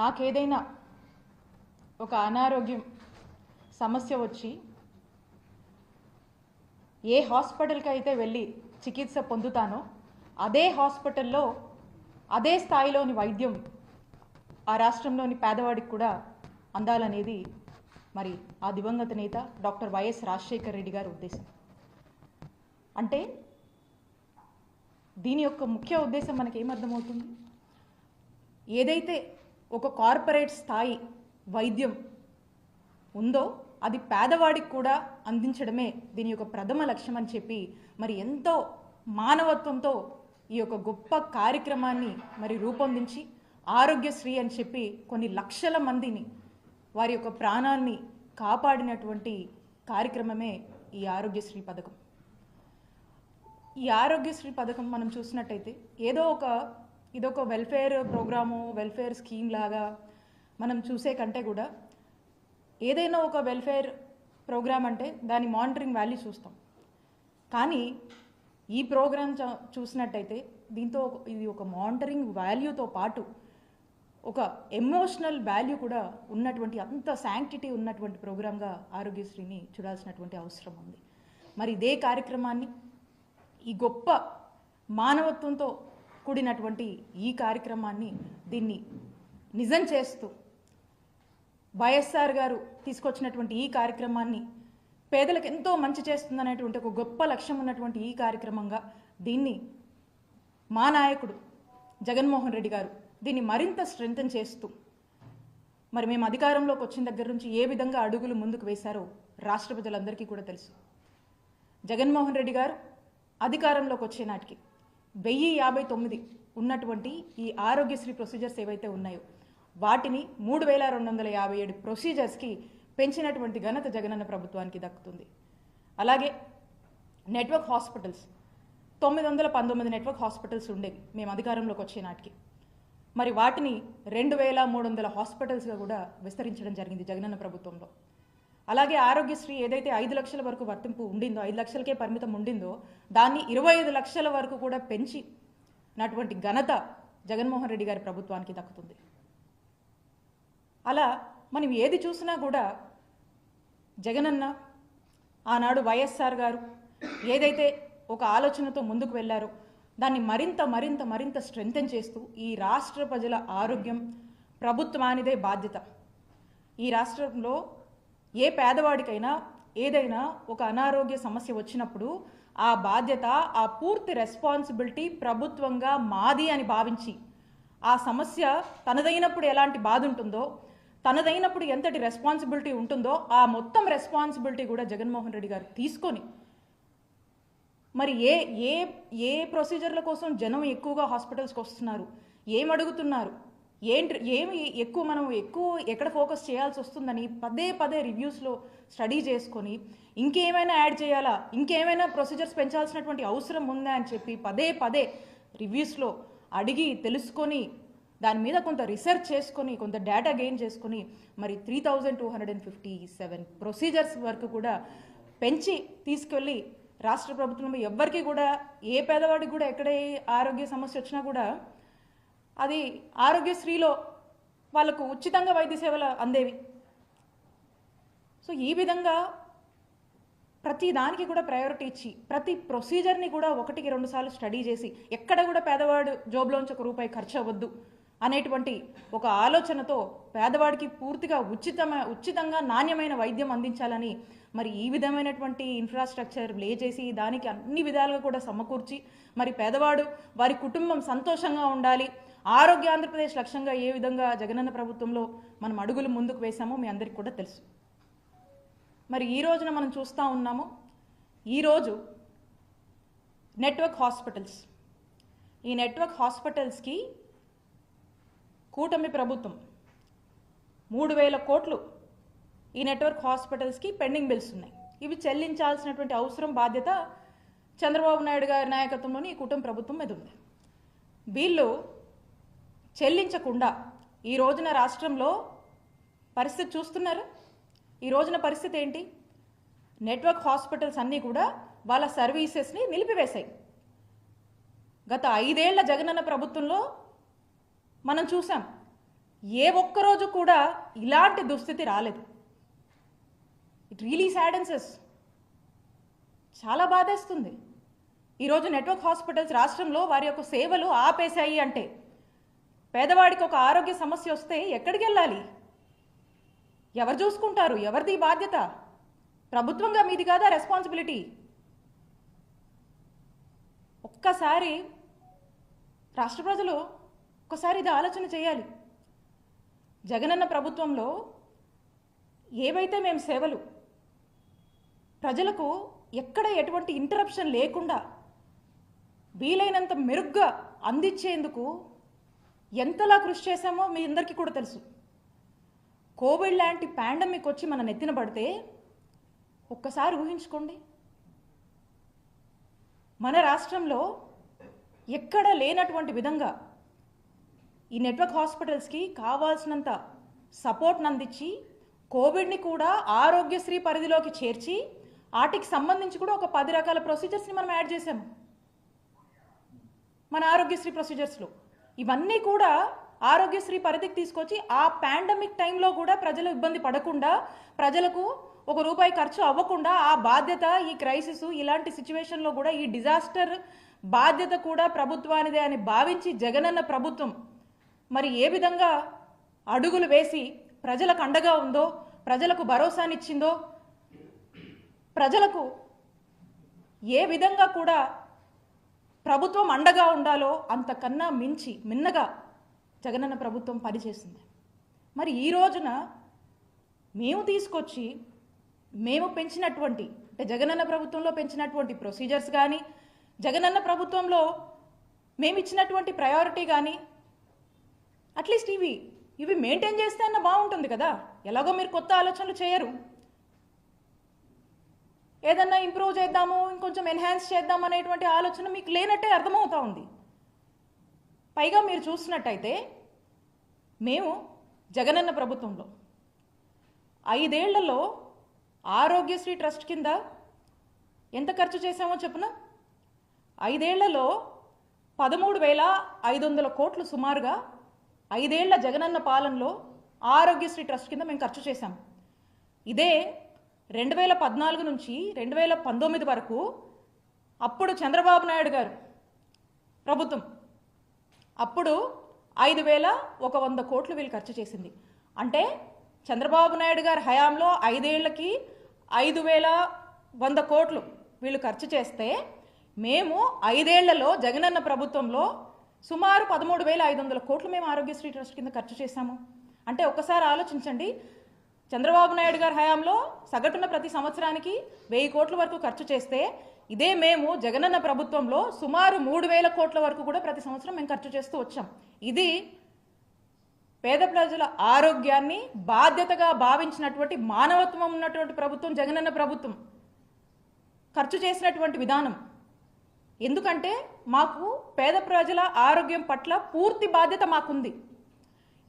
నాకేదైనా ఒక అనారోగ్యం సమస్య వచ్చి ఏ హాస్పిటల్కి అయితే వెళ్ళి చికిత్స పొందుతానో అదే హాస్పిటల్లో అదే స్థాయిలోని వైద్యం ఆ రాష్ట్రంలోని పేదవాడికి కూడా అందాలనేది మరి ఆ దివంగత నేత డాక్టర్ వైఎస్ రాజశేఖర రెడ్డి గారి ఉద్దేశం. అంటే దీని యొక్క ముఖ్య ఉద్దేశం మనకేమర్థమవుతుంది? ఏదైతే ఒక కార్పొరేట్ స్థాయి వైద్యం ఉందో అది పేదవాడికి కూడా అందించడమే దీని యొక్క ప్రథమ లక్ష్యం అని చెప్పి మరి ఎంతో మానవత్వంతో ఈ యొక్క గొప్ప కార్యక్రమాన్ని మరి రూపొందించి ఆరోగ్యశ్రీ అని చెప్పి కొన్ని లక్షల మందిని వారి యొక్క ప్రాణాన్ని కాపాడినటువంటి కార్యక్రమమే ఈ ఆరోగ్యశ్రీ పథకం. ఈ ఆరోగ్యశ్రీ పథకం మనం చూసినట్టయితే ఏదో ఒక ఇదొక వెల్ఫేర్ ప్రోగ్రాము వెల్ఫేర్ స్కీమ్ లాగా మనం చూసే కంటే కూడా ఏదైనా ఒక వెల్ఫేర్ ప్రోగ్రామ్ అంటే దాని మానిటరింగ్ వాల్యూ చూస్తాం. కానీ ఈ ప్రోగ్రామ్ చ- చూసినట్టయితే దీంతో ఒక- ఇది ఒక మానిటరింగ్ వాల్యూతో పాటు ఒక ఎమోషనల్ వాల్యూ కూడా ఉన్నటువంటి అంత శాంక్టిటీ ఉన్నటువంటి ప్రోగ్రామ్గా ఆరోగ్యశ్రీని చూడాల్సినటువంటి అవసరం ఉంది. మరి ఇదే కార్యక్రమాన్ని ఈ గొప్ప మానవత్వంతో కూడినటువంటి ఈ కార్యక్రమాన్ని దీన్ని నిజం చేస్తూ వైఎస్ఆర్ గారు తీసుకొచ్చినటువంటి ఈ కార్యక్రమాన్ని పేదలకు ఎంతో మంచి చేస్తుందనేటువంటి ఒక గొప్ప లక్ష్యం ఉన్నటువంటి ఈ కార్యక్రమంగా దీన్ని మా నాయకుడు జగన్మోహన్ రెడ్డి గారు దీన్ని మరింత స్ట్రెంగ్తన్ చేస్తూ మరి మేము అధికారంలోకి వచ్చిన దగ్గర నుంచి ఏ విధంగా అడుగులు ముందుకు వేశారో రాష్ట్ర ప్రజలందరికీ కూడా తెలుసు. జగన్మోహన్ రెడ్డి గారు అధికారంలోకి వచ్చే నాటికి వెయ్యి యాభై తొమ్మిది ఉన్నటువంటి ఈ ఆరోగ్యశ్రీ ప్రొసీజర్స్ ఏవైతే ఉన్నాయో వాటిని మూడు వేల రెండు వందల యాభై ఏడు ప్రొసీజర్స్కి పెంచినటువంటి ఘనత జగనన్న ప్రభుత్వానికి దక్కుతుంది. అలాగే నెట్వర్క్ హాస్పిటల్స్ తొమ్మిది వందల పంతొమ్మిది నెట్వర్క్ హాస్పిటల్స్ ఉండేవి మేము అధికారంలోకి వచ్చే నాటికి. మరి వాటిని రెండు వేల మూడు వందల హాస్పిటల్స్గా కూడా విస్తరించడం జరిగింది జగనన్న ప్రభుత్వంలో. అలాగే ఆరోగ్యశ్రీ ఏదైతే ఐదు లక్షల వరకు వర్తింపు ఉండిందో ఐదు లక్షలకే పరిమితం ఉండిందో దాన్ని ఇరవై ఐదు లక్షల వరకు కూడా పెంచి నటువంటి ఘనత జగన్మోహన్ రెడ్డి గారి ప్రభుత్వానికి దక్కుతుంది. అలా మనం ఏది చూసినా కూడా జగనన్న ఆనాడు వైఎస్ఆర్ గారు ఏదైతే ఒక ఆలోచనతో ముందుకు వెళ్ళారో దాన్ని మరింత మరింత మరింత స్ట్రెంగ్తన్ చేస్తూ ఈ రాష్ట్ర ప్రజల ఆరోగ్యం ప్రభుత్వానిదే బాధ్యత. ఈ రాష్ట్రంలో ఏ పేదవాడికైనా ఏదైనా ఒక అనారోగ్య సమస్య వచ్చినప్పుడు ఆ బాధ్యత ఆ పూర్తి రెస్పాన్సిబిలిటీ ప్రభుత్వంగా మాది అని భావించి ఆ సమస్య తనదైనప్పుడు ఎలాంటి బాధ ఉంటుందో తనదైనప్పుడు ఎంతటి రెస్పాన్సిబిలిటీ ఉంటుందో ఆ మొత్తం రెస్పాన్సిబిలిటీ కూడా జగన్మోహన్ రెడ్డి గారు తీసుకొని మరి ఏ ఏ ఏ ప్రొసీజర్ల కోసం జనం ఎక్కువగా హాస్పిటల్స్కి వస్తున్నారు? ఏం అడుగుతున్నారు? ఏంటి ఏమి ఎక్కువ మనం ఎక్కువ ఎక్కడ ఫోకస్ చేయాల్సి వస్తుందని పదే పదే రివ్యూస్లో స్టడీ చేసుకొని ఇంకేమైనా యాడ్ చేయాలా ఇంకేమైనా ప్రొసీజర్స్ పెంచాల్సినటువంటి అవసరం ఉందా అని చెప్పి పదే పదే రివ్యూస్లో అడిగి తెలుసుకొని దాని మీద కొంత రీసెర్చ్ చేసుకొని కొంత డేటా గెయిన్ చేసుకొని మరి three thousand two hundred and fifty seven procedures వరకు కూడా పెంచి తీసుకెళ్ళి రాష్ట్ర ప్రభుత్వం ఎవ్వరికి కూడా ఏ పేదవాడికి కూడా ఎక్కడ ఏ ఆరోగ్య సమస్య వచ్చినా కూడా అది ఆరోగ్యశ్రీలో వాళ్ళకు ఉచితంగా వైద్య సేవలు అందేవి. సో ఈ విధంగా ప్రతి దానికి కూడా ప్రయారిటీ ఇచ్చి ప్రతి ప్రొసీజర్ని కూడా ఒకటికి రెండు సార్లు స్టడీ చేసి ఎక్కడ కూడా పేదవాడు జోబులోంచి ఒక రూపాయి ఖర్చు అవ్వద్దు అనేటువంటి ఒక ఆలోచనతో పేదవాడికి పూర్తిగా ఉచితమ ఉచితంగా నాణ్యమైన వైద్యం అందించాలని మరి ఈ విధమైనటువంటి ఇన్ఫ్రాస్ట్రక్చర్ లే చేసి దానికి అన్ని విధాలుగా కూడా సమకూర్చి మరి పేదవాడు వారి కుటుంబం సంతోషంగా ఉండాలి ఆరోగ్య ఆంధ్రప్రదేశ్ లక్ష్యంగా ఏ విధంగా జగనన్న ప్రభుత్వంలో మనం అడుగులు ముందుకు వేశామో మీ అందరికీ కూడా తెలుసు. మరి ఈ రోజున మనం చూస్తూ ఉన్నాము ఈరోజు నెట్వర్క్ హాస్పిటల్స్. ఈ నెట్వర్క్ హాస్పిటల్స్కి కూటమి ప్రభుత్వం మూడు వేల కోట్లు ఈ నెట్వర్క్ హాస్పిటల్స్కి పెండింగ్ బిల్స్ ఉన్నాయి. ఇవి చెల్లించాల్సినటువంటి అవసరం బాధ్యత చంద్రబాబు నాయుడు గారి నాయకత్వంలోని ఈ కుటుంబ ప్రభుత్వం మీద ఉంది. వీళ్ళు చెల్లించకుండా ఈ రోజున రాష్ట్రంలో పరిస్థితి చూస్తున్నారు? ఈ రోజున పరిస్థితి ఏంటి? నెట్వర్క్ హాస్పిటల్స్ అన్నీ కూడా వాళ్ళ సర్వీసెస్ని నిలిపివేశాయి. గత ఐదేళ్ళ జగనన్న ప్రభుత్వంలో మనం చూసాం ఏ ఒక్కరోజు కూడా ఇలాంటి దుస్థితి రాలేదు. ఇట్ రియలీ సాడెన్సెస్ చాలా బాధేస్తుంది. ఈరోజు నెట్వర్క్ హాస్పిటల్స్ రాష్ట్రంలో వారి యొక్క సేవలు ఆపేశాయి అంటే పేదవాడికి ఒక ఆరోగ్య సమస్య వస్తే ఎక్కడికి వెళ్ళాలి? ఎవరు చూసుకుంటారు? ఎవరిది బాధ్యత? ప్రభుత్వంగా మీది కాదా రెస్పాన్సిబిలిటీ ఒక్కసారి రాష్ట్ర ప్రజలు ఒక్కసారి ఇది ఆలోచన చేయాలి. జగనన్న ప్రభుత్వంలో ఏవైతే మేము సేవలు ప్రజలకు ఎక్కడ ఎటువంటి ఇంటరప్షన్ లేకుండా వీలైనంత మెరుగ్గా అందించేందుకు ఎంతలా కృషి చేశామో మీ అందరికీ కూడా తెలుసు. కోవిడ్ లాంటి పాండమిక్ వచ్చి మన నెత్తిన పడితే ఒక్కసారి ఊహించుకోండి. మన రాష్ట్రంలో ఎక్కడ లేనటువంటి విధంగా ఈ నెట్వర్క్ హాస్పిటల్స్కి కావాల్సినంత సపోర్ట్ని అందించి కోవిడ్ని కూడా ఆరోగ్యశ్రీ పరిధిలోకి చేర్చి వాటికి సంబంధించి కూడా ఒక పది రకాల ప్రొసీజర్స్ని మనం యాడ్ చేసాము మన ఆరోగ్యశ్రీ ప్రొసీజర్స్లో. ఇవన్నీ కూడా ఆరోగ్యశ్రీ పరిధికి తీసుకొచ్చి ఆ పాండమిక్ టైంలో కూడా ప్రజలు ఇబ్బంది పడకుండా ప్రజలకు ఒక రూపాయి ఖర్చు అవ్వకుండా ఆ బాధ్యత ఈ క్రైసిస్ ఇలాంటి సిచ్యువేషన్లో కూడా ఈ డిజాస్టర్ బాధ్యత కూడా ప్రభుత్వానిదే అని భావించి జగనన్న ప్రభుత్వం మరి ఏ విధంగా అడుగులు వేసి ప్రజలకు అండగా ఉందో ప్రజలకు భరోసానిచ్చిందో ప్రజలకు ఏ విధంగా కూడా ప్రభుత్వం అండగా ఉండాలో అంతకన్నా మించి మిన్నగా జగనన్న ప్రభుత్వం పనిచేసింది మరి ఈ రోజున మేము తీసుకొచ్చి మేము పెంచినటువంటి అంటే జగనన్న ప్రభుత్వంలో పెంచినటువంటి ప్రొసీజర్స్ కానీ జగనన్న ప్రభుత్వంలో మేము ఇచ్చినటువంటి ప్రయారిటీ కానీ అట్లీస్ట్ ఇవి ఇవి మెయింటైన్ చేస్తే అన్న బాగుంటుంది కదా. ఎలాగో మీరు కొత్త ఆలోచనలు చేయరు. ఏదన్నా ఇంప్రూవ్ చేద్దాము ఇంకొంచెం ఎన్హాన్స్ చేద్దాం అనేటువంటి ఆలోచన మీకు లేనట్టే అర్థమవుతా ఉంది. పైగా మీరు చూసినట్టయితే మేము జగనన్న ప్రభుత్వంలో ఐదేళ్ళలో ఆరోగ్యశ్రీ ట్రస్ట్ కింద ఎంత ఖర్చు చేశామో చెప్పున? ఐదేళ్ళలో పదమూడు వేల ఐదు వందల కోట్లు సుమారుగా ఐదేళ్ళ జగనన్న పాలనలో ఆరోగ్యశ్రీ ట్రస్ట్ కింద మేము ఖర్చు చేశాం. ఇదే రెండు వేల పద్నాలుగు నుంచి రెండు వేల పంతొమ్మిది వరకు అప్పుడు చంద్రబాబు నాయుడు గారు ప్రభుత్వం. అప్పుడు ఐదు వేల ఒక వంద కోట్లు వీళ్ళు ఖర్చు చేసింది. అంటే చంద్రబాబు నాయుడు గారి హయాంలో ఐదేళ్ళకి ఐదు వేల వంద కోట్లు వీళ్ళు ఖర్చు చేస్తే మేము ఐదేళ్ళలో జగనన్న ప్రభుత్వంలో సుమారు పదమూడు వేల ఐదు వందల కోట్లు మేము ఆరోగ్యశ్రీ ట్రస్ట్ కింద ఖర్చు చేశాము. అంటే ఒకసారి ఆలోచించండి చంద్రబాబు నాయుడు గారి హయాంలో సగటున ప్రతి సంవత్సరానికి వెయ్యి కోట్ల వరకు ఖర్చు చేస్తే ఇదే మేము జగనన్న ప్రభుత్వంలో సుమారు మూడు వేల కోట్ల వరకు కూడా ప్రతి సంవత్సరం మేము ఖర్చు చేస్తూ వచ్చాం. ఇది పేద ప్రజల ఆరోగ్యాన్ని బాధ్యతగా భావించినటువంటి మానవత్వం ఉన్నటువంటి ప్రభుత్వం జగనన్న ప్రభుత్వం. ఖర్చు చేసినటువంటి విధానం. ఎందుకంటే మాకు పేద ప్రజల ఆరోగ్యం పట్ల పూర్తి బాధ్యత మాకుంది.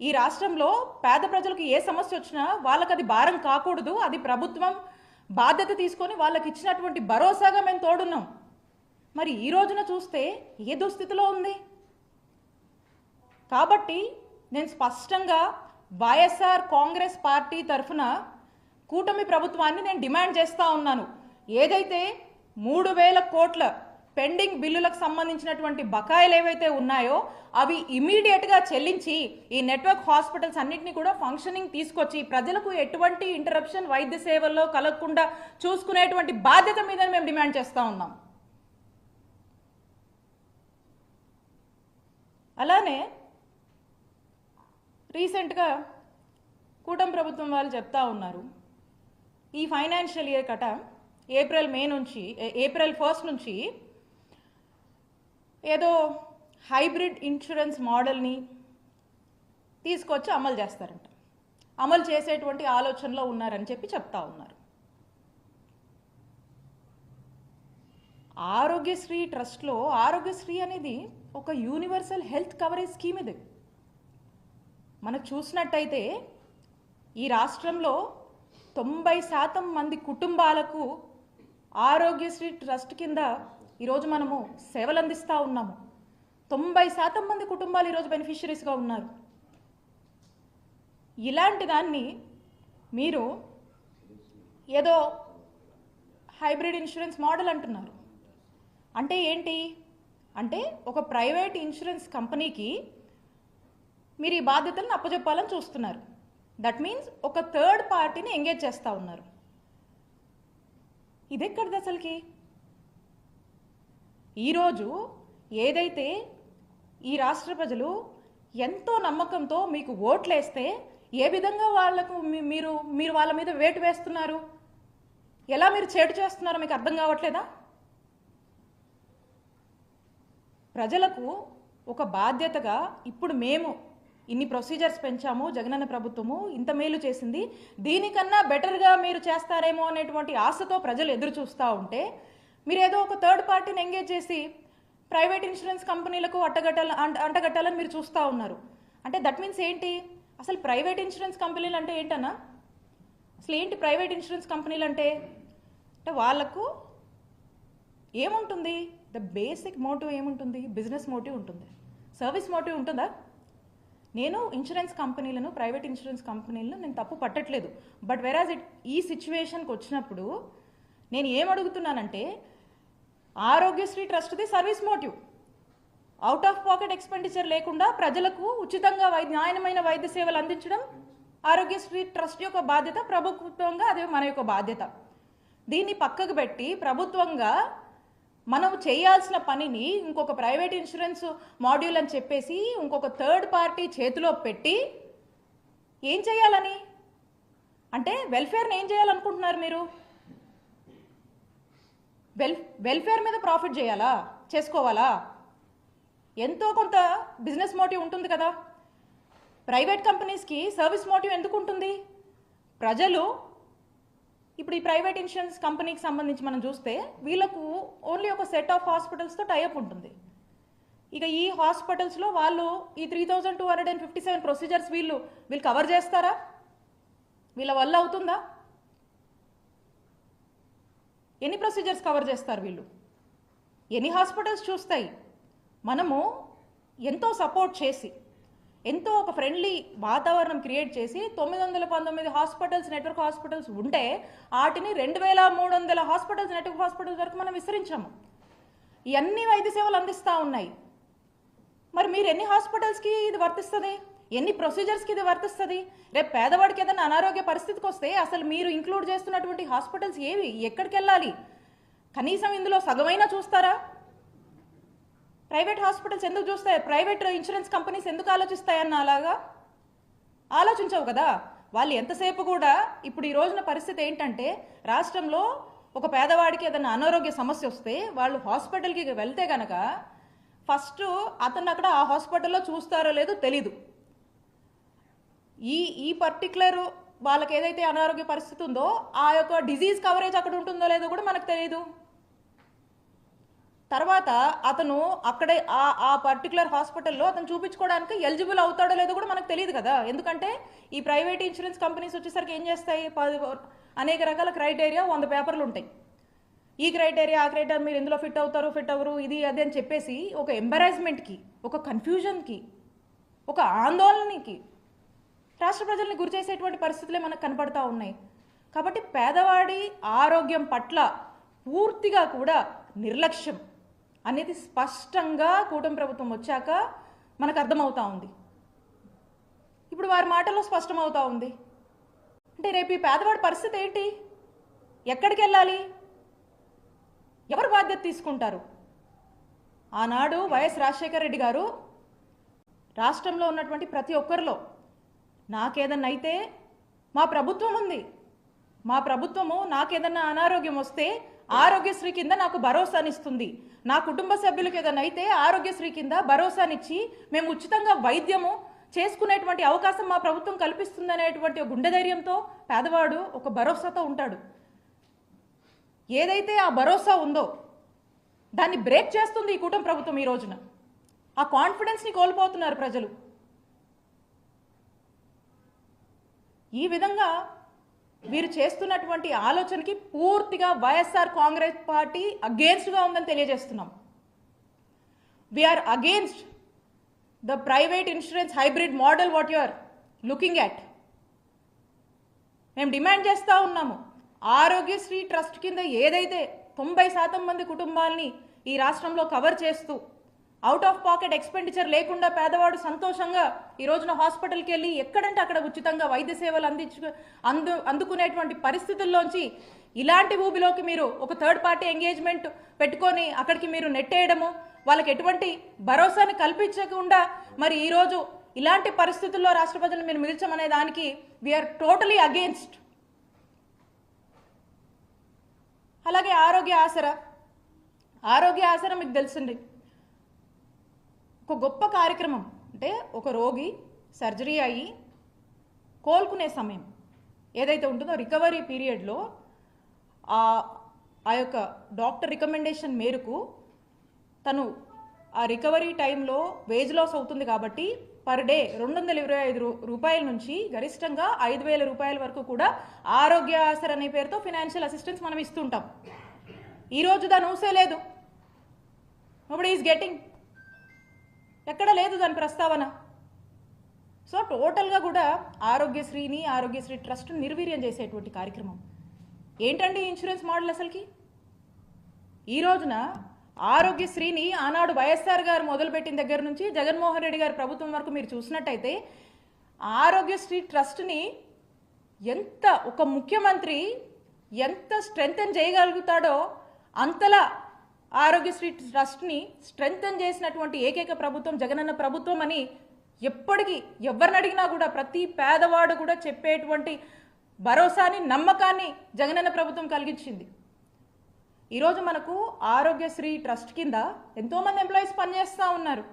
ఈ రాష్ట్రంలో పేద ప్రజలకు ఏ సమస్య వచ్చినా వాళ్ళకి అది భారం కాకూడదు. అది ప్రభుత్వం బాధ్యత తీసుకొని వాళ్ళకి ఇచ్చినటువంటి భరోసాగా మేము తోడున్నాం. మరి ఈ రోజున చూస్తే ఏ దుస్థితిలో ఉంది? కాబట్టి నేను స్పష్టంగా వైఎస్ఆర్ కాంగ్రెస్ పార్టీ తరఫున కూటమి ప్రభుత్వాన్ని నేను డిమాండ్ చేస్తూ ఉన్నాను. ఏదైతే మూడు వేల కోట్ల పెండింగ్ బిల్లులకు సంబంధించినటువంటి బకాయిలు ఏవైతే ఉన్నాయో అవి ఇమీడియట్గా చెల్లించి ఈ నెట్వర్క్ హాస్పిటల్స్ అన్నింటినీ కూడా ఫంక్షనింగ్ తీసుకొచ్చి ప్రజలకు ఎటువంటి ఇంటరప్షన్ వైద్య సేవల్లో కలగకుండా చూసుకునేటువంటి బాధ్యత మీద మేము డిమాండ్ చేస్తూ ఉన్నాం. అలానే రీసెంట్గా కూటమి ప్రభుత్వం వాళ్ళు చెప్తా ఉన్నారు. ఈ ఫైనాన్షియల్ ఇయర్ కట ఏప్రిల్ మే నుంచి ఏప్రిల్ ఫస్ట్ నుంచి ఏదో హైబ్రిడ్ ఇన్సూరెన్స్ మోడల్ని తీసుకొచ్చి అమలు చేస్తారంట. అమలు చేసేటువంటి ఆలోచనలో ఉన్నారని చెప్పి చెప్తా ఉన్నారు. ఆరోగ్యశ్రీ ట్రస్ట్లో ఆరోగ్యశ్రీ అనేది ఒక యూనివర్సల్ హెల్త్ కవరేజ్ స్కీమ్ ఇది. మనకు చూసినట్టయితే ఈ రాష్ట్రంలో తొంభై శాతం మంది కుటుంబాలకు ఆరోగ్యశ్రీ ట్రస్ట్ కింద ఈరోజు మనము సేవలు అందిస్తూ ఉన్నాము. తొంభై శాతం మంది కుటుంబాలు ఈరోజు బెనిఫిషరీస్గా ఉన్నారు. ఇలాంటి దాన్ని మీరు ఏదో హైబ్రిడ్ ఇన్సూరెన్స్ మోడల్ అంటున్నారు. అంటే ఏంటి? అంటే ఒక ప్రైవేట్ ఇన్సూరెన్స్ కంపెనీకి మీరు ఈ బాధ్యతలను అప్పజెప్పాలని చూస్తున్నారు. దట్ మీన్స్ ఒక థర్డ్ పార్టీని ఎంగేజ్ చేస్తూ ఉన్నారు. ఇదెక్కడిది అసలుకి? ఈరోజు ఏదైతే ఈ రాష్ట్ర ప్రజలు ఎంతో నమ్మకంతో మీకు ఓట్లేస్తే ఏ విధంగా వాళ్ళకు మీ- మీరు మీరు వాళ్ళ మీద వేటు వేస్తున్నారు? ఎలా మీరు చేటు చేస్తున్నారో మీకు అర్థం కావట్లేదా? ప్రజలకు ఒక బాధ్యతగా ఇప్పుడు మేము ఇన్ని ప్రొసీజర్స్ పెంచాము జగనన్న ప్రభుత్వము ఇంత మేలు చేసింది. దీనికన్నా బెటర్గా మీరు చేస్తారేమో అనేటువంటి ఆశతో ప్రజలు ఎదురు చూస్తూ ఉంటే మీరు ఏదో ఒక థర్డ్ పార్టీని ఎంగేజ్ చేసి ప్రైవేట్ ఇన్సూరెన్స్ కంపెనీలకు అట్టగట్టాల అంట అంటగట్టాలని మీరు చూస్తూ ఉన్నారు. అంటే దట్ మీన్స్ ఏంటి? అసలు ప్రైవేట్ ఇన్సూరెన్స్ కంపెనీలు అంటే ఏంటన్నా? అసలు ఏంటి ప్రైవేట్ ఇన్సూరెన్స్ కంపెనీలు అంటే అంటే వాళ్ళకు ఏముంటుంది? ద బేసిక్ మోటివ్ ఏముంటుంది? బిజినెస్ మోటివ్ ఉంటుంది. సర్వీస్ మోటివ్ ఉంటుందా? నేను ఇన్సూరెన్స్ కంపెనీలను ప్రైవేట్ ఇన్సూరెన్స్ కంపెనీలను నేను తప్పు పట్టట్లేదు. బట్ వెరాజ్ ఇట్ ఈ సిచ్యువేషన్కి వచ్చినప్పుడు నేను ఏం అడుగుతున్నానంటే Aarogyasri ట్రస్ట్ది service motive. Out of pocket expenditure లేకుండా ప్రజలకు ఉచితంగా వైద్య న్యాయమైన వైద్య సేవలు అందించడం ఆరోగ్యశ్రీ ట్రస్ట్ యొక్క బాధ్యత ప్రభుత్వంగా అదే మన యొక్క బాధ్యత. దీన్ని పక్కకు పెట్టి ప్రభుత్వంగా మనం చేయాల్సిన పనిని ఇంకొక ప్రైవేట్ ఇన్సూరెన్స్ మాడ్యూల్ అని చెప్పేసి ఇంకొక థర్డ్ పార్టీ చేతిలో పెట్టి ఏం చేయాలని? అంటే వెల్ఫేర్ని ఏం చేయాలనుకుంటున్నారు మీరు? వెల్ వెల్ఫేర్ మీద ప్రాఫిట్ చేయాలా? చేసుకోవాలా? ఎంతో కొంత బిజినెస్ మోటివ్ ఉంటుంది కదా. ప్రైవేట్ కంపెనీస్కి సర్వీస్ మోటివ్ ఎందుకు ఉంటుంది? ప్రజలు ఇప్పుడు ఈ ప్రైవేట్ ఇన్సూరెన్స్ కంపెనీకి సంబంధించి మనం చూస్తే వీళ్ళకు ఓన్లీ ఒక సెట్ ఆఫ్ హాస్పిటల్స్తో టైఅప్ ఉంటుంది. ఇక ఈ హాస్పిటల్స్లో వాళ్ళు ఈ three thousand two hundred and fifty seven procedures వీళ్ళు వీళ్ళు కవర్ చేస్తారా? వీళ్ళ వల్ల అవుతుందా? ఎన్ని ప్రొసీజర్స్ కవర్ చేస్తారు వీళ్ళు? ఎన్ని హాస్పిటల్స్ చూస్తాయి? మనము ఎంతో సపోర్ట్ చేసి ఎంతో ఒక ఫ్రెండ్లీ వాతావరణం క్రియేట్ చేసి తొమ్మిది వందల పంతొమ్మిది హాస్పిటల్స్ నెట్వర్క్ హాస్పిటల్స్ ఉంటే వాటిని రెండు వేల మూడు వందల హాస్పిటల్స్ నెట్వర్క్ హాస్పిటల్స్ వరకు మనం విస్తరించాము. ఇవన్నీ వైద్య సేవలు అందిస్తూ ఉన్నాయి. మరి మీరు ఎన్ని హాస్పిటల్స్కి ఇది వర్తిస్తుంది? ఎన్ని ప్రొసీజర్స్కి ఇది వర్తిస్తుంది? రేపు పేదవాడికి ఏదైనా అనారోగ్య పరిస్థితికి వస్తే అసలు మీరు ఇంక్లూడ్ చేస్తున్నటువంటి హాస్పిటల్స్ ఏవి? ఎక్కడికి వెళ్ళాలి? కనీసం ఇందులో సగమైనా చూస్తారా? ప్రైవేట్ హాస్పిటల్స్ ఎందుకు చూస్తాయి? ప్రైవేట్ ఇన్సూరెన్స్ కంపెనీస్ ఎందుకు ఆలోచిస్తాయన్న అలాగా ఆలోచించవు కదా. వాళ్ళు ఎంతసేపు కూడా ఇప్పుడు ఈ రోజున పరిస్థితి ఏంటంటే రాష్ట్రంలో ఒక పేదవాడికి ఏదైనా అనారోగ్య సమస్య వస్తే వాళ్ళు హాస్పిటల్కి వెళ్తే గనక ఫస్ట్ అతను అక్కడ ఆ హాస్పిటల్లో చూస్తారో లేదో తెలీదు. ఈ ఈ పర్టికులర్ వాళ్ళకి ఏదైతే అనారోగ్య పరిస్థితి ఉందో ఆ యొక్క డిజీజ్ కవరేజ్ అక్కడ ఉంటుందో లేదో కూడా మనకు తెలియదు తర్వాత అతను అక్కడే ఆ ఆ పర్టికులర్ హాస్పిటల్లో అతను చూపించుకోవడానికి ఎలిజిబుల్ అవుతాడో లేదో కూడా మనకు తెలియదు కదా. ఎందుకంటే ఈ ప్రైవేట్ ఇన్సూరెన్స్ కంపెనీస్ వచ్చేసరికి ఏం చేస్తాయి? పది అనేక రకాల క్రైటీరియా వంద పేపర్లు ఉంటాయి. ఈ క్రైటీరియా ఆ క్రైటీరియా మీరు ఇందులో ఫిట్ అవుతారు ఫిట్ అవ్వరు ఇది అది అని చెప్పేసి ఒక ఎంబరాజ్మెంట్కి ఒక కన్ఫ్యూజన్కి ఒక ఆందోళనకి రాష్ట్ర ప్రజల్ని గురి చేసేటువంటి పరిస్థితులే మనకు కనపడతా ఉన్నాయి. కాబట్టి పేదవాడి ఆరోగ్యం పట్ల పూర్తిగా కూడా నిర్లక్ష్యం అనేది స్పష్టంగా కూటమి ప్రభుత్వం వచ్చాక మనకు అర్థమవుతా ఉంది. ఇప్పుడు వారి మాటల్లో స్పష్టమవుతా ఉంది. అంటే రేపు ఈ పేదవాడి పరిస్థితి ఏంటి? ఎక్కడికి వెళ్ళాలి? ఎవరు బాధ్యత తీసుకుంటారు? ఆనాడు వైఎస్ రాజశేఖర రెడ్డి గారు రాష్ట్రంలో ఉన్నటువంటి ప్రతి ఒక్కరిలో నాకేదన్నా అయితే మా ప్రభుత్వం ఉంది మా ప్రభుత్వము నాకేదన్నా అనారోగ్యం వస్తే ఆరోగ్యశ్రీ కింద నాకు భరోసానిస్తుంది. నా కుటుంబ సభ్యులకు ఏదైనా అయితే ఆరోగ్యశ్రీ కింద భరోసానిచ్చి మేము ఉచితంగా వైద్యము చేసుకునేటువంటి అవకాశం మా ప్రభుత్వం కల్పిస్తుందనేటువంటి ఒక గుండె ధైర్యంతో పేదవాడు ఒక భరోసాతో ఉంటాడు. ఏదైతే ఆ భరోసా ఉందో దాన్ని బ్రేక్ చేస్తుంది ఈ కూటమి ప్రభుత్వం ఈ రోజున. ఆ కాన్ఫిడెన్స్ని కోల్పోతున్నారు ప్రజలు. ఈ విధంగా వీరు చేస్తున్నటువంటి ఆలోచనకి పూర్తిగా వైఎస్ఆర్ కాంగ్రెస్ పార్టీ అగేన్స్ట్గా ఉందని తెలియజేస్తున్నాం. We are against the private insurance hybrid model what you are looking at మేము డిమాండ్ చేస్తూ ఉన్నాము. ఆరోగ్యశ్రీ ట్రస్ట్ కింద ఏదైతే తొంభై శాతం మంది కుటుంబాల్ని ఈ రాష్ట్రంలో కవర్ చేస్తూ అవుట్ ఆఫ్ పాకెట్ ఎక్స్పెండిచర్ లేకుండా పేదవాడు సంతోషంగా ఈ రోజున హాస్పిటల్కి వెళ్ళి ఎక్కడంటే అక్కడ ఉచితంగా వైద్య సేవలు అందించు అందు అందుకునేటువంటి పరిస్థితుల్లోంచి ఇలాంటి ఊబిలోకి మీరు ఒక థర్డ్ పార్టీ ఎంగేజ్మెంట్ పెట్టుకొని అక్కడికి మీరు నెట్టేయడము వాళ్ళకి ఎటువంటి భరోసాని కల్పించకుండా మరి ఈరోజు ఇలాంటి పరిస్థితుల్లో రాష్ట్ర ప్రజలను మీరు మిలిచమనే దానికి వీఆర్ టోటలీ అగేన్స్ట్ అలాగే ఆరోగ్య ఆసరా. ఆరోగ్య ఆసరా మీకు తెలుసండి. ఒక గొప్ప కార్యక్రమం అంటే ఒక రోగి సర్జరీ అయ్యి కోలుకునే సమయం ఏదైతే ఉంటుందో రికవరీ పీరియడ్లో ఆ ఆ యొక్క డాక్టర్ రికమెండేషన్ మేరకు తను ఆ రికవరీ టైంలో వేజ్ లాస్ అవుతుంది కాబట్టి పర్ డే రెండు వందల ఇరవై ఐదు రూపాయల నుంచి గరిష్టంగా ఐదు వేల రూపాయల వరకు కూడా ఆరోగ్య ఆసర్ అనే పేరుతో ఫినాన్షియల్ అసిస్టెన్స్ మనం ఇస్తుంటాం. ఈరోజు దాని ఊసే లేదు. నోబడి ఈజ్ గెటింగ్ ఎక్కడ లేదు దాని ప్రస్తావన. సో టోటల్గా కూడా ఆరోగ్యశ్రీని ఆరోగ్యశ్రీ ట్రస్ట్ నిర్వీర్యం చేసేటువంటి కార్యక్రమం. ఏంటండి ఇన్సూరెన్స్ మోడల్ అసలుకి? ఈ రోజున ఆరోగ్యశ్రీని ఆనాడు వైఎస్ఆర్ గారు మొదలుపెట్టిన దగ్గర నుంచి జగన్మోహన్ రెడ్డి గారి ప్రభుత్వం వరకు మీరు చూసినట్టయితే ఆరోగ్యశ్రీ ట్రస్ట్ని ఎంత ఒక ముఖ్యమంత్రి ఎంత స్ట్రెంగ్తన్ చేయగలుగుతాడో అంతలా ఆరోగ్యశ్రీ ట్రస్ట్ని స్ట్రెంగ్తన్ చేసినటువంటి ఏకైక ప్రభుత్వం జగనన్న ప్రభుత్వం అని ఎప్పటికీ ఎవరిని అడిగినా కూడా ప్రతి పేదవాడు కూడా చెప్పేటువంటి భరోసాని నమ్మకాన్ని జగనన్న ప్రభుత్వం కలిగించింది. ఈరోజు మనకు ఆరోగ్యశ్రీ ట్రస్ట్ కింద ఎంతోమంది ఎంప్లాయీస్ పనిచేస్తూ ఉన్నారు.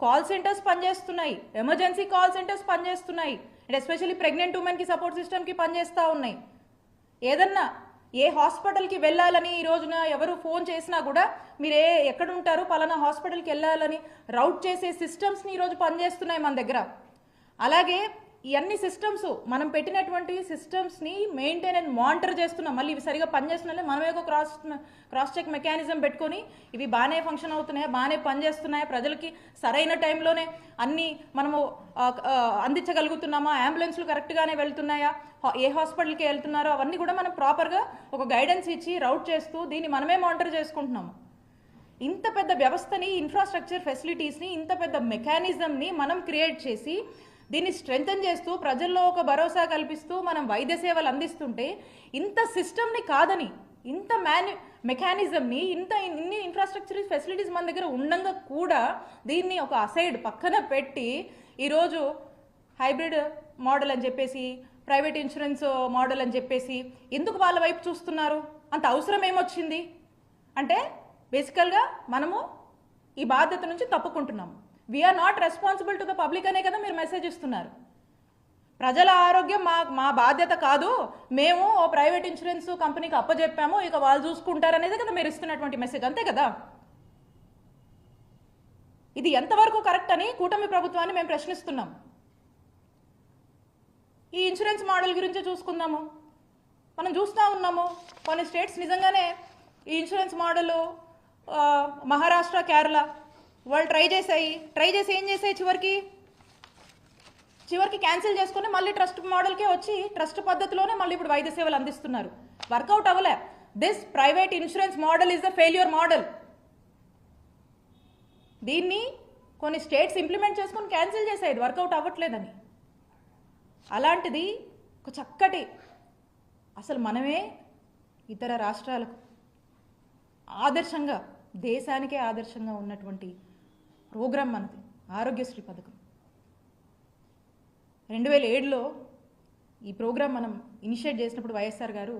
కాల్ సెంటర్స్ పనిచేస్తున్నాయి. ఎమర్జెన్సీ కాల్ సెంటర్స్ పనిచేస్తున్నాయి. అండ్ ఎస్పెషల్లీ ప్రెగ్నెంట్ ఉమెన్కి సపోర్ట్ సిస్టమ్కి పనిచేస్తూ ఉన్నాయి. ఏదన్నా ఏ హాస్పిటల్కి వెళ్ళాలని ఈ రోజున ఎవరు ఫోన్ చేసినా కూడా మీరు ఏ ఎక్కడుంటారు పలానా హాస్పిటల్కి వెళ్ళాలని రౌట్ చేసే సిస్టమ్స్ని ఈరోజు పనిచేస్తున్నాయి మన దగ్గర. అలాగే ఇవన్నీ సిస్టమ్స్ మనం పెట్టినటువంటి సిస్టమ్స్ని మెయింటైన్ అండ్ మానిటర్ చేస్తున్నాం. మళ్ళీ ఇవి సరిగా పనిచేస్తున్నాయి? మనమే ఒక క్రాస్ క్రాస్ చెక్ మెకానిజం పెట్టుకొని ఇవి బాగానే ఫంక్షన్ అవుతున్నాయా? బాగానే పనిచేస్తున్నాయా? ప్రజలకి సరైన టైంలోనే అన్నీ మనము అందించగలుగుతున్నామా? అంబులెన్స్లు కరెక్ట్గానే వెళ్తున్నాయా? హా- ఏ హాస్పిటల్కి వెళ్తున్నారో? అవన్నీ కూడా మనం ప్రాపర్గా ఒక గైడెన్స్ ఇచ్చి రౌట్ చేస్తూ దీన్ని మనమే మానిటర్ చేసుకుంటున్నాము. ఇంత పెద్ద వ్యవస్థని ఇన్ఫ్రాస్ట్రక్చర్ ఫెసిలిటీస్ని ఇంత పెద్ద మెకానిజంని మనం క్రియేట్ చేసి దీన్ని స్ట్రెంగ్తన్ చేస్తూ ప్రజల్లో ఒక భరోసా కల్పిస్తూ మనం వైద్య సేవలు అందిస్తుంటే ఇంత సిస్టమ్ని కాదని ఇంత మ్యాన్యు మెకానిజంని ఇంత ఇన్ని ఇన్ఫ్రాస్ట్రక్చర్ ఫెసిలిటీస్ మన దగ్గర ఉండగా కూడా దీన్ని ఒక అసైడ్ పక్కన పెట్టి ఈరోజు హైబ్రిడ్ మోడల్ అని చెప్పేసి ప్రైవేట్ ఇన్సూరెన్స్ మోడల్ అని చెప్పేసి ఎందుకు వాళ్ళ వైపు చూస్తున్నారు? అంత అవసరం ఏమొచ్చింది? అంటే బేసికల్గా మనము ఈ బాధ్యత నుంచి తప్పుకుంటున్నాము. We are not responsible to the public అనే కదా మీరు మెసేజ్ ఇస్తున్నారు. ప్రజల ఆరోగ్యం మా మా బాధ్యత కాదు. మేము ఓ ప్రైవేట్ ఇన్సూరెన్స్ కంపెనీకి అప్పజెప్పాము ఇక వాళ్ళు చూసుకుంటారనేది కదా మీరు ఇస్తున్నటువంటి మెసేజ్ అంతే కదా? ఇది ఎంతవరకు కరెక్ట్ అని కూటమి ప్రభుత్వాన్ని మేము ప్రశ్నిస్తున్నాం. ఈ ఇన్సూరెన్స్ మోడల్ గురించి చూసుకుందాము. మనం చూస్తూ ఉన్నాము కొన్ని స్టేట్స్ నిజంగానే ఈ ఇన్సూరెన్స్ మోడల్ మహారాష్ట్ర కేరళ వాళ్ళు ట్రై చేసాయి ట్రై చేసి ఏం చేశాయి చివరికి? చివరికి క్యాన్సిల్ చేసుకుని మళ్ళీ ట్రస్ట్ మోడల్కే వచ్చి ట్రస్ట్ పద్ధతిలోనే మళ్ళీ ఇప్పుడు వైద్య సేవలు అందిస్తున్నారు. వర్కౌట్ అవ్వలే. This private insurance model is the failure model దీన్ని కొన్ని స్టేట్స్ ఇంప్లిమెంట్ చేసుకొని క్యాన్సిల్ చేసాయి వర్కౌట్ అవ్వట్లేదని. అలాంటిది ఒక చక్కటి అసలు మనమే ఇతర రాష్ట్రాలకు ఆదర్శంగా దేశానికే ఆదర్శంగా ఉన్నటువంటి ప్రోగ్రాం మనది ఆరోగ్యశ్రీ పథకం. రెండు వేల ఏడులో ఈ ప్రోగ్రాం మనం ఇనిషియేట్ చేసినప్పుడు వైఎస్ఆర్ గారు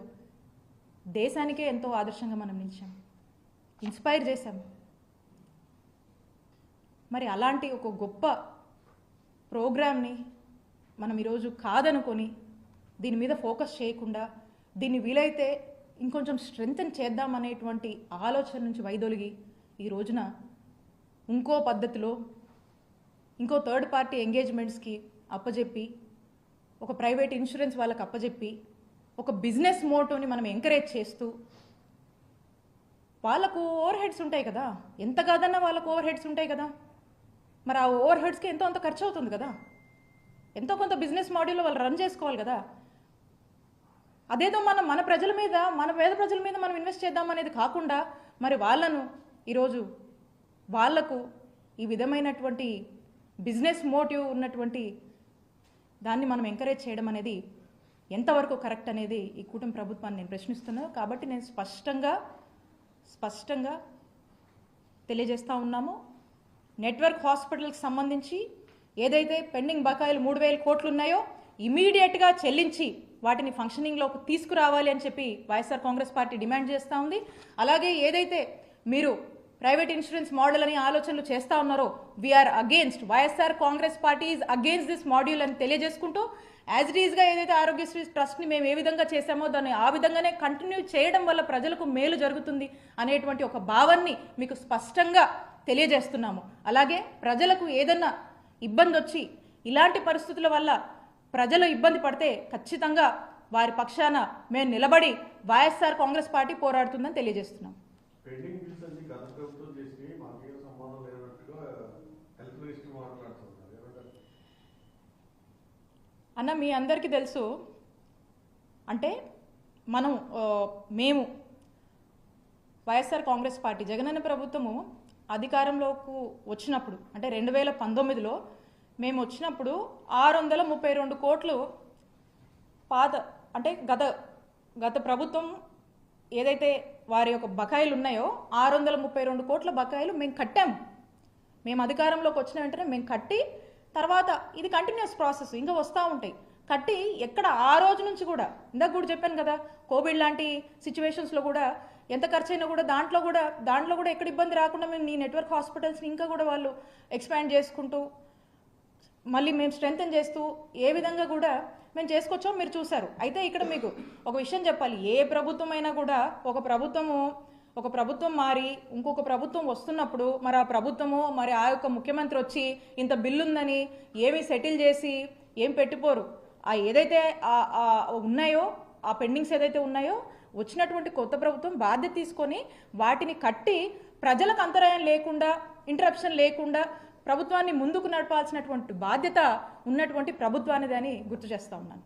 దేశానికే ఎంతో ఆదర్శంగా మనం నిలిచాం. ఇన్స్పైర్ చేశాం. మరి అలాంటి ఒక గొప్ప ప్రోగ్రామ్ని మనం ఈరోజు కాదనుకొని దీని మీద ఫోకస్ చేయకుండా దీన్ని వీలైతే ఇంకొంచెం స్ట్రెంగ్తన్ చేద్దామనేటువంటి ఆలోచన నుంచి వైదొలిగి ఈ రోజున ఇంకో పద్ధతిలో ఇంకో థర్డ్ పార్టీ ఎంగేజ్మెంట్స్కి అప్పజెప్పి ఒక ప్రైవేట్ ఇన్సూరెన్స్ వాళ్ళకి అప్పజెప్పి ఒక బిజినెస్ మోటోని మనం ఎంకరేజ్ చేస్తూ వాళ్ళకు ఓవర్ హెడ్స్ ఉంటాయి కదా. ఎంత కాదన్నా వాళ్ళకు ఓవర్ హెడ్స్ ఉంటాయి కదా. మరి ఆ ఓవర్ హెడ్స్కి ఎంతో అంత ఖర్చు అవుతుంది కదా. ఎంతో కొంత బిజినెస్ మోడల్లో వాళ్ళు రన్ చేసుకోవాలి కదా. అదేదో మనం మన ప్రజల మీద మన పేద ప్రజల మీద మనం ఇన్వెస్ట్ చేద్దాం అనేది కాకుండా మరి వాళ్ళను ఈరోజు వాళ్ళకు ఈ విధమైనటువంటి బిజినెస్ మోటివ్ ఉన్నటువంటి దాన్ని మనం ఎంకరేజ్ చేయడం అనేది ఎంతవరకు కరెక్ట్ అనేది ఈ కూటమి ప్రభుత్వాన్ని నేను ప్రశ్నిస్తున్నాను కాబట్టి నేను స్పష్టంగా స్పష్టంగా తెలియజేస్తూ ఉన్నాము. నెట్వర్క్ హాస్పిటల్కి సంబంధించి ఏదైతే పెండింగ్ బకాయిలు మూడు వేల కోట్లు ఉన్నాయో ఇమీడియట్గా చెల్లించి వాటిని ఫంక్షనింగ్లోకి తీసుకురావాలి అని చెప్పి వైఎస్ఆర్ కాంగ్రెస్ పార్టీ డిమాండ్ చేస్తూ ఉంది. అలాగే ఏదైతే మీరు ప్రైవేట్ ఇన్సూరెన్స్ మోడల్ అని ఆలోచనలు చేస్తూ ఉన్నారో we are against YSR Congress party is against this module అని తెలియజేసుకుంటూ యాజ్ ఇట్ ఈస్గా ఏదైతే ఆరోగ్యశ్రీ ట్రస్ట్ని మేము ఏ విధంగా చేశామో దాన్ని ఆ విధంగానే కంటిన్యూ చేయడం వల్ల ప్రజలకు మేలు జరుగుతుంది అనేటువంటి ఒక భావాన్ని మీకు స్పష్టంగా తెలియజేస్తున్నాము. అలాగే ప్రజలకు ఏదన్నా ఇబ్బంది వచ్చి ఇలాంటి పరిస్థితుల వల్ల ప్రజలు ఇబ్బంది పడితే ఖచ్చితంగా వారి పక్షాన మేము నిలబడి వైఎస్ఆర్ కాంగ్రెస్ పార్టీ పోరాడుతుందని తెలియజేస్తున్నాం పెండింగ్ బిల్స్ అన్ని గత ప్రభుత్వం చేసి మాకేం సంబంధం లేనట్టుగా హెల్త్ మినిస్టర్ మాట్లాడుతున్నారు ఏమంటారు అన్న మీ అందరికీ తెలుసు అంటే మనం మేము వైఎస్ఆర్ కాంగ్రెస్ పార్టీ జగనన్న ప్రభుత్వము అధికారంలోకి వచ్చినప్పుడు అంటే రెండు వేల పంతొమ్మిదిలో మేము వచ్చినప్పుడు ఆరు వందల ముప్పై రెండు కోట్లు పాత అంటే గత గత ప్రభుత్వం ఏదైతే వారి యొక్క బకాయిలు ఉన్నాయో ఆరు వందల ముప్పై రెండు కోట్ల బకాయిలు మేము కట్టాము. మేము అధికారంలోకి వచ్చిన వెంటనే మేము కట్టి తర్వాత ఇది కంటిన్యూస్ ప్రాసెస్ ఇంకా వస్తూ ఉంటాయి. కట్టి ఎక్కడ ఆ రోజు నుంచి కూడా ఇందాక కూడా చెప్పాను కదా కోవిడ్ లాంటి సిచ్యువేషన్స్లో కూడా ఎంత ఖర్చు అయినా కూడా దాంట్లో కూడా దాంట్లో కూడా ఎక్కడ ఇబ్బంది రాకుండా మేము నీ నెట్వర్క్ హాస్పిటల్స్ని ఇంకా కూడా వాళ్ళు ఎక్స్పాండ్ చేసుకుంటూ మళ్ళీ మేము స్ట్రెంగ్తన్ చేస్తూ ఏ విధంగా కూడా మేము చేసుకొచ్చామో మీరు చూశారు. అయితే ఇక్కడ మీకు ఒక విషయం చెప్పాలి. ఏ ప్రభుత్వం అయినా కూడా ఒక ప్రభుత్వము ఒక ప్రభుత్వం మారి ఇంకొక ప్రభుత్వం వస్తున్నప్పుడు మరి ఆ ప్రభుత్వము మరి ఆ యొక్క ముఖ్యమంత్రి వచ్చి ఇంత బిల్లు ఉందని ఏమి సెటిల్ చేసి ఏం పెట్టిపోరు ఆ ఏదైతే ఉన్నాయో ఆ పెండింగ్స్ ఏదైతే ఉన్నాయో వచ్చినటువంటి కొత్త ప్రభుత్వం బాధ్యత తీసుకొని వాటిని కట్టి ప్రజలకు అంతరాయం లేకుండా ఇంటరప్షన్ లేకుండా ప్రభుత్వాన్ని ముందుకు నడపాల్సినటువంటి బాధ్యత ఉన్నటువంటి ప్రభుత్వానిదని గుర్తు చేస్తా ఉన్నాను.